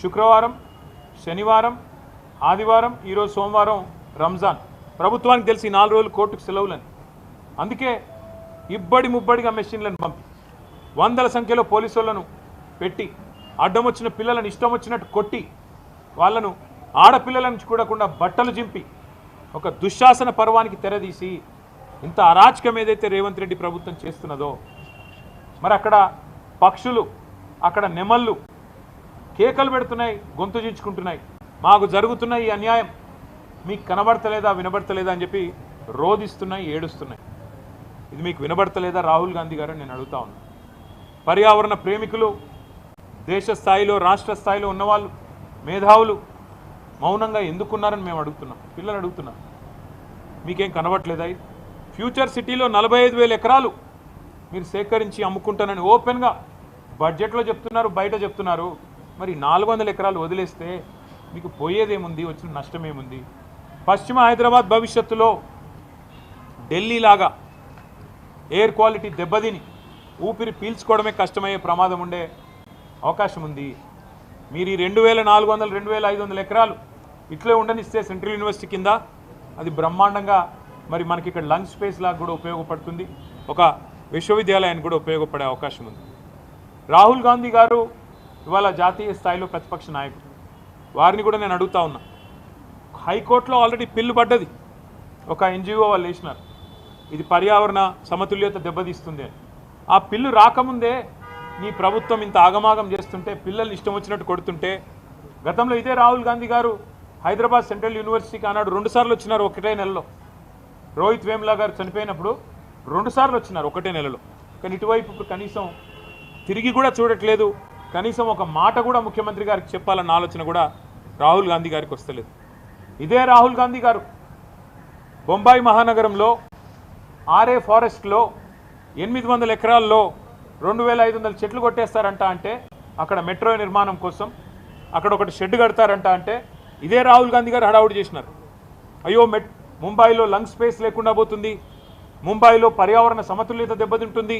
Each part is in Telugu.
శుక్రవారం శనివారం ఆదివారం ఈరోజు సోమవారం రంజాన్. ప్రభుత్వానికి తెలిసి నాలుగు రోజులు కోర్టుకు సెలవులని. అందుకే ఇబ్బడి ముబ్బడిగా మెషిన్లను పంపి వందల సంఖ్యలో పోలీసులను పెట్టి అడ్డం వచ్చిన పిల్లలను ఇష్టం వచ్చినట్టు కొట్టి వాళ్ళను ఆడపిల్లల నుంచి కూడకుండా బట్టలు చింపి ఒక దుశ్శాసన పర్వానికి తెరదీసి ఇంత అరాచకం ఏదైతే రేవంత్ రెడ్డి ప్రభుత్వం చేస్తున్నదో మరి అక్కడ పక్షులు అక్కడ నెమళ్ళు కేకలు పెడుతున్నాయి గొంతు చించుకుంటున్నాయి. మాకు జరుగుతున్న ఈ అన్యాయం మీకు కనబడతలేదా వినబడతలేదా అని చెప్పి రోధిస్తున్నాయి ఏడుస్తున్నాయి. ఇది మీకు వినబడతలేదా? రాహుల్ గాంధీ గారు నేను అడుగుతా ఉన్నాను పర్యావరణ ప్రేమికులు దేశ స్థాయిలో రాష్ట్ర స్థాయిలో ఉన్నవాళ్ళు మేధావులు మౌనంగా ఎందుకున్నారని మేము అడుగుతున్నాం. పిల్లలు అడుగుతున్నాం మీకేం కనబట్లేదా ఫ్యూచర్ సిటీలో నలభై ఐదు వేల ఎకరాలు మీరు సేకరించి అమ్ముకుంటానని ఓపెన్గా బడ్జెట్లో చెప్తున్నారు బయట చెప్తున్నారు. మరి నాలుగు వందల ఎకరాలు వదిలేస్తే మీకు పోయేదేముంది? వచ్చిన నష్టమేముంది? పశ్చిమ హైదరాబాద్ భవిష్యత్తులో ఢిల్లీ లాగా ఎయిర్ క్వాలిటీ దెబ్బతిని ఊపిరి పీల్చుకోవడమే కష్టమయ్యే ప్రమాదం ఉండే అవకాశం ఉంది. మీరు ఈ రెండు వేల నాలుగు వందల రెండు వేల ఐదు వందల ఎకరాలు ఇట్లే ఉండనిస్తే సెంట్రల్ యూనివర్సిటీ కింద అది బ్రహ్మాండంగా మరి మనకి ఇక్కడ లంగ్ స్పేస్ లాగా కూడా ఉపయోగపడుతుంది. ఒక విశ్వవిద్యాలయానికి కూడా ఉపయోగపడే అవకాశం ఉంది. రాహుల్ గాంధీ గారు ఇవాళ జాతీయ స్థాయిలో ప్రతిపక్ష నాయకుడు. వారిని కూడా నేను అడుగుతా ఉన్నా. హైకోర్టులో ఆల్రెడీ పిల్లు పడ్డది. ఒక ఎన్జిఓ వాళ్ళు వేసినారు. ఇది పర్యావరణ సమతుల్యత దెబ్బతీస్తుంది అని. ఆ పిల్లు రాకముందే నీ ప్రభుత్వం ఇంత ఆగమాగం చేస్తుంటే పిల్లల్ని ఇష్టం వచ్చినట్టు కొడుతుంటే గతంలో ఇదే రాహుల్ గాంధీ గారు హైదరాబాద్ సెంట్రల్ యూనివర్సిటీకి ఆనాడు రెండుసార్లు వచ్చినారు ఒకటే నెలలో. రోహిత్ వేమ్లా గారు చనిపోయినప్పుడు రెండుసార్లు వచ్చినారు ఒకటే నెలలో. కానీ ఇటువైపు ఇప్పుడు కనీసం తిరిగి కూడా చూడట్లేదు. కనీసం ఒక మాట కూడా ముఖ్యమంత్రి గారికి చెప్పాలన్న ఆలోచన కూడా రాహుల్ గాంధీ గారికి వస్తలేదు. ఇదే రాహుల్ గాంధీ గారు. బొంబాయి మహానగరంలో ఆర్ఏ ఫారెస్ట్లో ఎనిమిది వందల ఎకరాల్లో రెండు వేల ఐదు వందల చెట్లు కొట్టేస్తారంట అంటే అక్కడ మెట్రో నిర్మాణం కోసం అక్కడ ఒకటి షెడ్ కడతారంట అంటే ఇదే రాహుల్ గాంధీ గారు హడావుడి చేసినారు. అయ్యో మెట్ ముంబైలో లంగ్ స్పేస్ లేకుండా పోతుంది. ముంబైలో పర్యావరణ సమతుల్యత దెబ్బతింటుంది.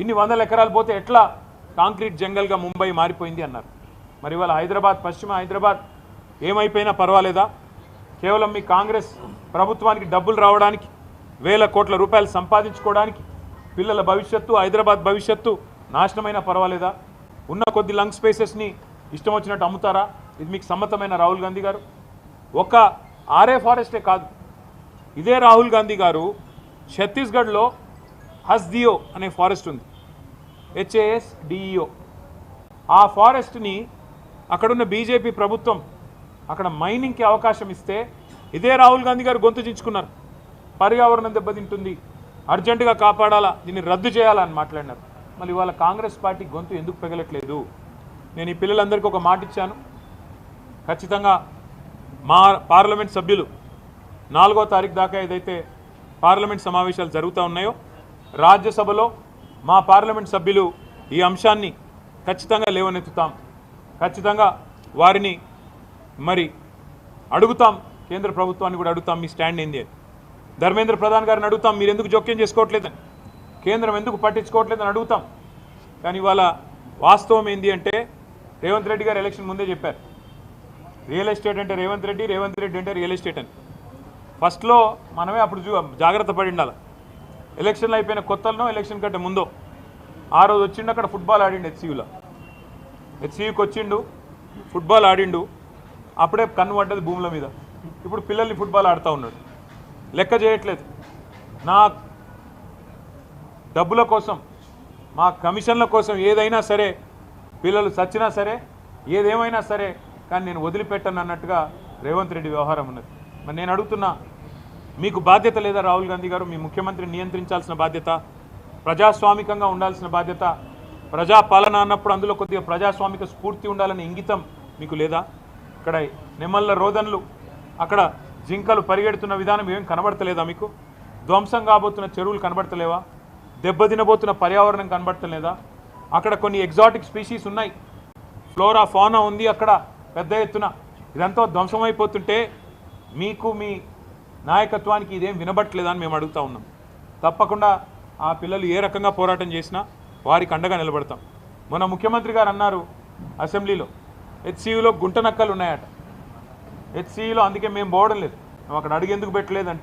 ఇన్ని వందల ఎకరాలు పోతే ఎట్లా కాంక్రీట్ జంగల్గా ముంబై మారిపోయింది అన్నారు. మరి ఇవాళ హైదరాబాద్ పశ్చిమ హైదరాబాద్ ఏమైపోయినా పర్వాలేదా? కేవలం మీ కాంగ్రెస్ ప్రభుత్వానికి డబ్బులు రావడానికి వేల కోట్ల రూపాయలు సంపాదించుకోవడానికి పిల్లల భవిష్యత్తు హైదరాబాద్ భవిష్యత్తు నాశనమైనా పర్వాలేదా? ఉన్న కొద్ది లంగ్ స్పేసెస్ని ఇష్టం వచ్చినట్టు అమ్ముతారా? ఇది మీకు సమ్మతమైన రాహుల్ గాంధీ గారు? ఒక ఆర్ఏ ఫారెస్టే కాదు. ఇదే రాహుల్ గాంధీ గారు ఛత్తీస్గఢ్లో హస్దియో అనే ఫారెస్ట్ ఉంది. హెచ్ఏఎస్ డిఈఓ ఆ ఫారెస్ట్ని అక్కడున్న బీజేపీ ప్రభుత్వం అక్కడ మైనింగ్కి అవకాశం ఇస్తే ఇదే రాహుల్ గాంధీ గారు గొంతు చించుకున్నారు. పర్యావరణం దెబ్బతింటుంది. అర్జెంటుగా కాపాడాలా? దీన్ని రద్దు చేయాలా అని మాట్లాడినారు. మళ్ళీ ఇవాళ కాంగ్రెస్ పార్టీ గొంతు ఎందుకు పెగలట్లేదు? నేను ఈ పిల్లలందరికీ ఒక మాట ఇచ్చాను. ఖచ్చితంగా మా పార్లమెంట్ సభ్యులు నాలుగో తారీఖు దాకా ఏదైతే పార్లమెంట్ సమావేశాలు జరుగుతూ ఉన్నాయో రాజ్యసభలో మా పార్లమెంట్ సభ్యులు ఈ అంశాన్ని ఖచ్చితంగా లేవనెత్తుతాం. ఖచ్చితంగా వారిని మరి అడుగుతాం. కేంద్ర ప్రభుత్వాన్ని కూడా అడుగుతాం. మీ స్టాండ్ ఏంది అని. ధర్మేంద్ర ప్రధాన్ గారిని అడుగుతాం. మీరు ఎందుకు జోక్యం చేసుకోవట్లేదని. కేంద్రం ఎందుకు పట్టించుకోవట్లేదని అడుగుతాం. కానీ ఇవాళ వాస్తవం ఏంది అంటే రేవంత్ రెడ్డి గారు ఎలక్షన్ ముందే చెప్పారు. రియల్ ఎస్టేట్ అంటే రేవంత్ రెడ్డి రేవంత్ రెడ్డి అంటే రియల్ ఎస్టేట్ అని. ఫస్ట్లో మనమే అప్పుడు చూ జాగ్రత్త పడి ఉండాలి. ఎలక్షన్లు అయిపోయిన కొత్తలో ఎలక్షన్ కంటే ముందో ఆ రోజు వచ్చిండు అక్కడ ఫుట్బాల్ ఆడిండు హెచ్సియులో. హెచ్సియుకి వచ్చిండు ఫుట్బాల్ ఆడిండు. అప్పుడే కన్ను పడ్డది భూముల మీద. ఇప్పుడు పిల్లల్ని ఫుట్బాల్ ఆడుతూ ఉన్నాడు. లెక్క చేయట్లేదు. నా డబ్బుల కోసం మా కమిషన్ల కోసం ఏదైనా సరే పిల్లలు చచ్చినా సరే ఏదేమైనా సరే కానీ నేను వదిలిపెట్టను అన్నట్టుగా రేవంత్ రెడ్డి వ్యవహారం ఉన్నది. మరి నేను అడుగుతున్నా మీకు బాధ్యత లేదా రాహుల్ గాంధీ గారు మీ ముఖ్యమంత్రిని నియంత్రించాల్సిన బాధ్యత ప్రజాస్వామికంగా ఉండాల్సిన బాధ్యత ప్రజాపాలన అన్నప్పుడు అందులో కొద్దిగా ప్రజాస్వామిక స్ఫూర్తి ఉండాలనే ఇంగితం మీకు లేదా? ఇక్కడ నిమ్మల్ల రోదన్లు అక్కడ జింకలు పరిగెడుతున్న విధానం ఏం కనబడతలేదా మీకు? ధ్వంసం కాబోతున్న చెరువులు కనబడతలేవా? దెబ్బతినబోతున్న పర్యావరణం కనబడతలేదా? అక్కడ కొన్ని ఎగ్జాటిక్ స్పీషీస్ ఉన్నాయి. ఫ్లోరా ఫానా ఉంది అక్కడ పెద్ద ఎత్తున. ఇదంతా ధ్వంసమైపోతుంటే మీకు మీ నాయకత్వానికి ఇదేం వినబట్టలేదని మేము అడుగుతా ఉన్నాం. తప్పకుండా ఆ పిల్లలు ఏ రకంగా పోరాటం చేసినా వారికి అండగా నిలబడతాం. మొన్న ముఖ్యమంత్రి గారు అన్నారు అసెంబ్లీలో హెచ్సియులో గుంట నక్కలు ఉన్నాయట. హెచ్సియులో అందుకే మేము పోవడం లేదు. మేము అక్కడ అడిగేందుకు పెట్టలేదంటే.